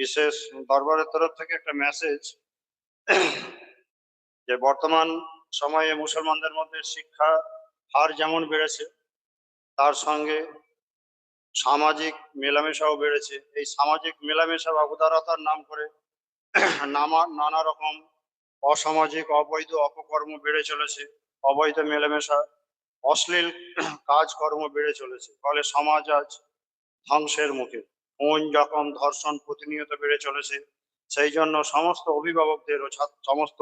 বিশেষ দরবারের তরফ থেকে একটা মেসেজ যে বর্তমান সময়ে মুসলমানদের মধ্যে শিক্ষা হার যেমন বেড়েছে, তার সঙ্গে সামাজিক মেলামেশাও বেড়েছে। এই সামাজিক মেলামেশা বা উদারতার নাম করে নামা নানা রকম অসামাজিক, অবৈধ অপকর্ম বেড়ে চলেছে, অবৈধ মেলামেশা, অশ্লীল কাজকর্ম বেড়ে চলেছে। ফলে সমাজ আজ ধ্বংসের মুখে। খুন যখন ধর্ষণ প্রতিনিয়ত বেড়ে চলেছে, সেই জন্য সমস্ত অভিভাবকদের ও সমস্ত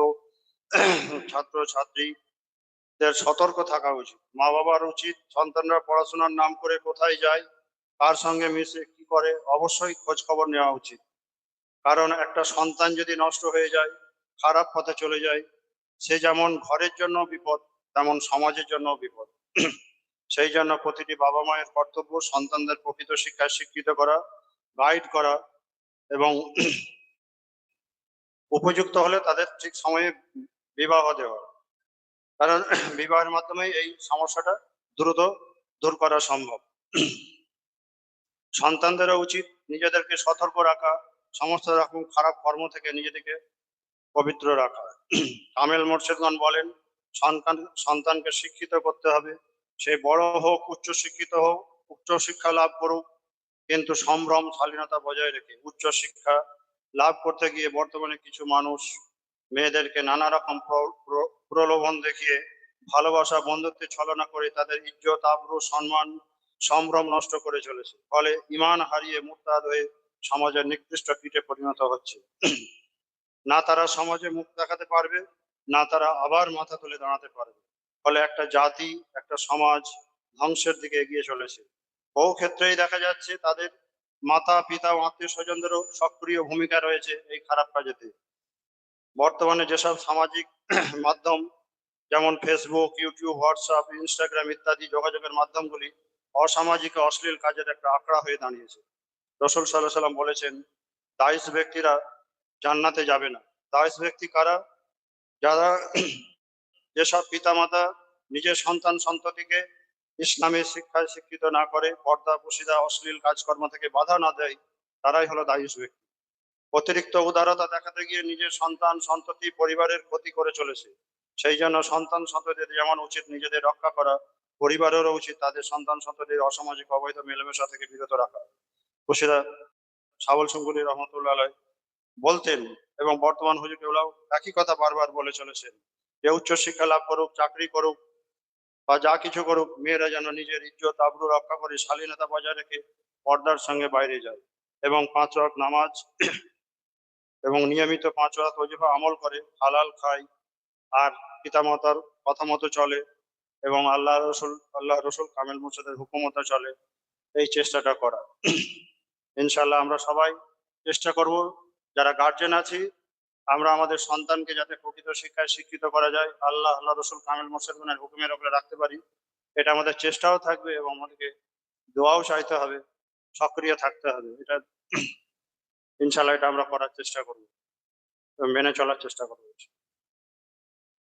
ছাত্র ছাত্রীদের সতর্ক থাকা উচিত। মা বাবার উচিত সন্তানরা পড়াশোনার নাম করে কোথায় যায়, কার সঙ্গে মিশে, কি করে, অবশ্যই খোঁজ খবর নেওয়া উচিত। কারণ একটা সন্তান যদি নষ্ট হয়ে যায়, খারাপ পথে চলে যায়, সে যেমন ঘরের জন্য বিপদ, তেমন সমাজের জন্য বিপদ। সেই জন্য প্রতিটি বাবা মায়ের কর্তব্য সন্তানদের প্রকৃত শিক্ষায় শিক্ষিত করা গাইড করা এবং উপযুক্ত হলে তাদের ঠিক সময়ে বিবাহ দেওয়া। কারণ বিবাহের মাধ্যমে এই সমস্যাটা দ্রুত দূর করা সম্ভব। সন্তানদেরও উচিত নিজেদেরকে সতর্ক রাখা, সমস্ত রকম খারাপ কর্ম থেকে নিজেদেরকে পবিত্র রাখা। কামেল মোর্শেদগণ বলেন, সন্তান, সন্তানকে শিক্ষিত করতে হবে। সে বড় হোক উচ্চ শিক্ষিত হোক উচ্চ শিক্ষা লাভ করুক কিন্তু সম্ভ্রম, শালীনতা বজায় রেখে উচ্চ শিক্ষা লাভ করতে গিয়ে বর্তমানে কিছু মানুষ মেয়েদেরকে নানা রকম প্র- প্র- প্রলোভন দেখিয়ে ভালোবাসা, বন্ধুত্বে ছলনা করে তাদের ইজ্জত, আবরু, সম্মান, সম্ভ্রম নষ্ট করে চলেছে। ফলে ইমান হারিয়ে মুরতাদ হয়ে সমাজের নিকৃষ্ট কীটে পরিণত হচ্ছে। না তারা সমাজে মুখ দেখাতে পারবে, না তারা আবার মাথা তুলে দাঁড়াতে পারবে। ফলে একটা জাতি, একটা সমাজ ধ্বংসের দিকে এগিয়ে চলেছে। বহু ক্ষেত্রেই দেখা যাচ্ছে তাদের মাতা, পিতা ও আত্মীয় স্বজনদেরও সক্রিয় ভূমিকা রয়েছে এই খারাপ কাজেতে। বর্তমানে যেসব সামাজিক মাধ্যম, যেমন ফেসবুক ইউটিউব হোয়াটসঅ্যাপ ইনস্টাগ্রাম ইত্যাদি যোগাযোগের মাধ্যমগুলি অসামাজিক অশ্লীল কাজের একটা আঁকড়া হয়ে দাঁড়িয়েছে। রসুল সাল্লাহ সাল্লাম বলেছেন দায়স ব্যক্তিরা জান্নাতে যাবে না। দায়স ব্যক্তি কারা? যারা যেসব পিতামাতা, নিজের সন্তান সন্ততিকে ইসলামের শিক্ষায় শিক্ষিত না করে পর্দা পুশিদা অশ্লীল কাজকর্ম থেকে বাধা না দেয়, তারাই হলো দায়ুষ ব্যক্তি। অতিরিক্ত উদারতা দেখাতে গিয়ে নিজের সন্তান, সন্ততি, পরিবারের ক্ষতি করে চলেছে। সেই জন্য সন্তান সন্ততিদের যেমন উচিত নিজেদের রক্ষা করা, পরিবারেরও উচিত তাদের সন্তান সন্ততির অসামাজিক অবৈধ মেলামেশা থেকে বিরত রাখা। খুশিরা সাবল সঙ্গুলি রহমতুল্লাহ বলতেন এবং বর্তমান হুজুর একই কথা বারবার বলে চলেছেন যে উচ্চ শিক্ষা লাভ করুক, চাকরি করুক বা যা কিছু করুক, মেয়েরা যেন নিজের ইজ্জত আবরু রক্ষা করে শালীনতা বজায় রেখে পর্দার সঙ্গে বাইরে যায় এবং পাঁচ ওয়াক্ত নামাজ এবং নিয়মিত পাঁচ ওয়াক্ত ওজিফা আমল করে, হালাল খায় আর পিতামাতার কথা মতো চলে এবং আল্লাহ রসুল আল্লাহ রসুল কামেল মুর্শিদের হুকুমতে চলে, এই চেষ্টাটা করা। ইনশাল্লাহ আমরা সবাই চেষ্টা করব, যারা গার্জেন আছি আমরা আমাদের সন্তানকে যাতে প্রকৃত শিক্ষায় শিক্ষিত করা যায়, আল্লাহ আল্লাহ রসুল কামেল মোর্শেদের হুকুমের ওপরে রাখতে পারি, এটা আমাদের চেষ্টাও থাকবে এবং আমাদেরকে দোয়াও চাইতে হবে, সক্রিয় থাকতে হবে, এটা ইনশাল্লাহ এটা আমরা করার চেষ্টা করব মেনে চলার চেষ্টা করব